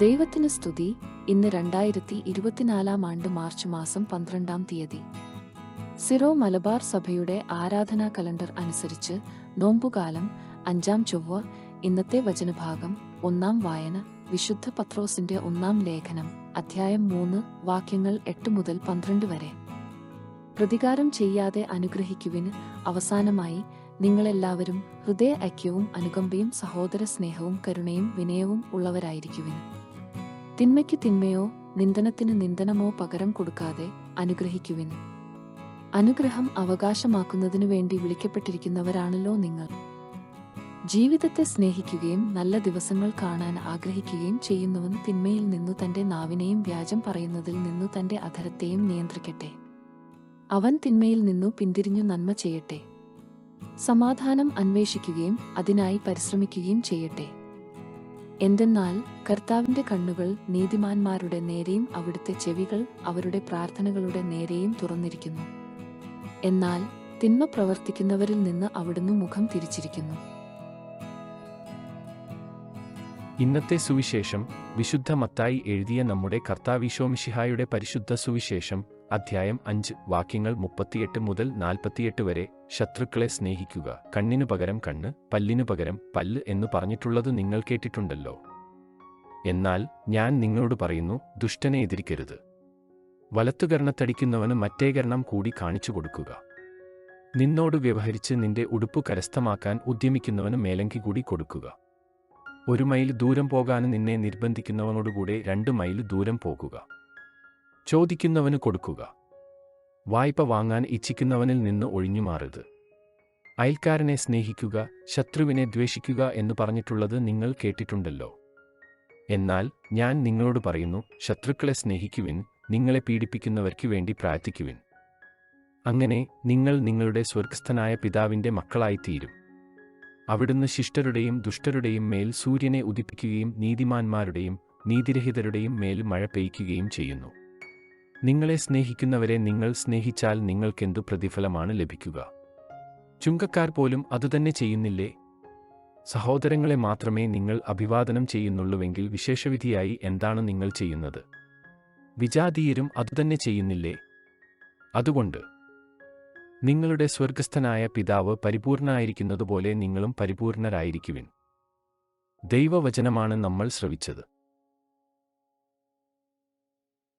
ദൈവത്തിന് സ്തുതി. ഇന്ന് രണ്ടായിരത്തി ഇരുപത്തിനാലാം ആണ്ട് മാർച്ച് മാസം പന്ത്രണ്ടാം തീയതി. സിറോ മലബാർ സഭയുടെ ആരാധനാ കലണ്ടർ അനുസരിച്ച് നോമ്പുകാലം അഞ്ചാം ചൊവ്വ ഇന്നത്തെ വചനഭാഗം ഒന്നാം വായന വിശുദ്ധ പത്രോസിന്റെ ഒന്നാം ലേഖനം അധ്യായം മൂന്ന് വാക്യങ്ങൾ എട്ട് മുതൽ പന്ത്രണ്ട് വരെ. പ്രതികാരം ചെയ്യാതെ അനുഗ്രഹിക്കുവിന് അവസാനമായി നിങ്ങളെല്ലാവരും ഹൃദയ ഐക്യവും അനുകമ്പയും സഹോദര സ്നേഹവും കരുണയും വിനയവും ഉള്ളവരായിരിക്കുവിന് തിന്മയ്ക്ക് തിന്മയോ നിന്ദനത്തിന് നിന്ദനമോ പകരം കൊടുക്കാതെ അനുഗ്രഹിക്കുവിൻ. അനുഗ്രഹം അവകാശമാക്കുന്നതിനു വേണ്ടി വിളിക്കപ്പെട്ടിരിക്കുന്നവരാണല്ലോ നിങ്ങൾ. ജീവിതത്തെ സ്നേഹിക്കുകയും നല്ല ദിവസങ്ങൾ കാണാൻ ആഗ്രഹിക്കുകയും ചെയ്യുന്നവൻ തിന്മയിൽ നിന്നു തന്റെ നാവിനെയും വ്യാജം പറയുന്നതിൽ നിന്നു തന്റെ അധരത്തെയും നിയന്ത്രിക്കട്ടെ. അവൻ തിന്മയിൽ നിന്നു പിന്തിരിഞ്ഞു നന്മ ചെയ്യട്ടെ. സമാധാനം അന്വേഷിക്കുകയും അതിനായി പരിശ്രമിക്കുകയും ചെയ്യട്ടെ. എന്തെന്നാൽ കർത്താവിന്റെ കണ്ണുകൾ നീതിമാന്മാരുടെ നേരെയും അവിടുത്തെ ചെവികൾ അവരുടെ പ്രാർത്ഥനകളുടെ നേരെയും തുറന്നിരിക്കുന്നു. എന്നാൽ തിന്മ പ്രവർത്തിക്കുന്നവരിൽ നിന്ന് അവിടുന്ന് മുഖം തിരിച്ചിരിക്കുന്നു. ഇന്നത്തെ സുവിശേഷം വിശുദ്ധ മത്തായി എഴുതിയ നമ്മുടെ കർത്താവിശോമിഷിഹായുടെ പരിശുദ്ധ സുവിശേഷം അധ്യായം അഞ്ച്. വാക്യങ്ങൾ മുപ്പത്തിയെട്ട് മുതൽ നാൽപ്പത്തിയെട്ട് വരെ ശത്രുക്കളെ സ്നേഹിക്കുക. കണ്ണിനു പകരം കണ്ണ് പല്ലിനു പകരം പല്ല് എന്ന് പറഞ്ഞിട്ടുള്ളത് നിങ്ങൾ കേട്ടിട്ടുണ്ടല്ലോ. എന്നാൽ ഞാൻ നിങ്ങളോട് പറയുന്നു ദുഷ്ടനെ എതിരിക്കരുത്. വലത്തുകരണത്തടിക്കുന്നവന് മറ്റേ കരണം കൂടി കാണിച്ചു കൊടുക്കുക. നിന്നോട് വ്യവഹരിച്ച് നിന്റെ ഉടുപ്പ് കരസ്ഥമാക്കാൻ ഉദ്യമിക്കുന്നവന് മേലങ്കി കൂടി കൊടുക്കുക. ഒരു മൈൽ ദൂരം പോകാൻ നിന്നെ നിർബന്ധിക്കുന്നവനോടുകൂടെ രണ്ട് മൈൽ ദൂരം പോകുക. ചോദിക്കുന്നവന് കൊടുക്കുക. വായ്പ വാങ്ങാൻ ഇച്ഛിക്കുന്നവനിൽ നിന്ന് ഒഴിഞ്ഞു മാറരുത്. അയൽക്കാരനെ സ്നേഹിക്കുക ശത്രുവിനെ ദ്വേഷിക്കുക എന്ന് പറഞ്ഞിട്ടുള്ളത് നിങ്ങൾ കേട്ടിട്ടുണ്ടല്ലോ. എന്നാൽ ഞാൻ നിങ്ങളോട് പറയുന്നു ശത്രുക്കളെ സ്നേഹിക്കുവിൻ നിങ്ങളെ പീഡിപ്പിക്കുന്നവർക്ക് വേണ്ടി പ്രാർത്ഥിക്കുവിൻ. അങ്ങനെ നിങ്ങൾ നിങ്ങളുടെ സ്വർഗസ്ഥനായ പിതാവിന്റെ മക്കളായിത്തീരും. അവിടുന്ന് ശിഷ്ടരുടെയും ദുഷ്ടരുടെയും മേൽ സൂര്യനെ ഉദിപ്പിക്കുകയും നീതിമാന്മാരുടെയും നീതിരഹിതരുടെയും മേൽ മഴ പെയ്യ്ക്കുകയും ചെയ്യുന്നു. നിങ്ങളെ സ്നേഹിക്കുന്നവരെ നിങ്ങൾ സ്നേഹിച്ചാൽ നിങ്ങൾക്കെന്തു പ്രതിഫലമാണ് ലഭിക്കുക. ചുങ്കക്കാർ പോലും അതുതന്നെ ചെയ്യുന്നില്ലേ? സഹോദരങ്ങളെ മാത്രമേ നിങ്ങൾ അഭിവാദനം ചെയ്യുന്നുള്ളൂവെങ്കിൽ വിശേഷവിധിയായി എന്താണ് നിങ്ങൾ ചെയ്യുന്നത്? വിജാതീയരും അതുതന്നെ ചെയ്യുന്നില്ലേ? അതുകൊണ്ട് നിങ്ങളുടെ സ്വർഗസ്ഥനായ പിതാവ് പരിപൂർണനായിരിക്കുന്നതുപോലെ നിങ്ങളും പരിപൂർണരായിരിക്കുവിൻ. ദൈവവചനമാണ് നമ്മൾ ശ്രവിച്ചത്.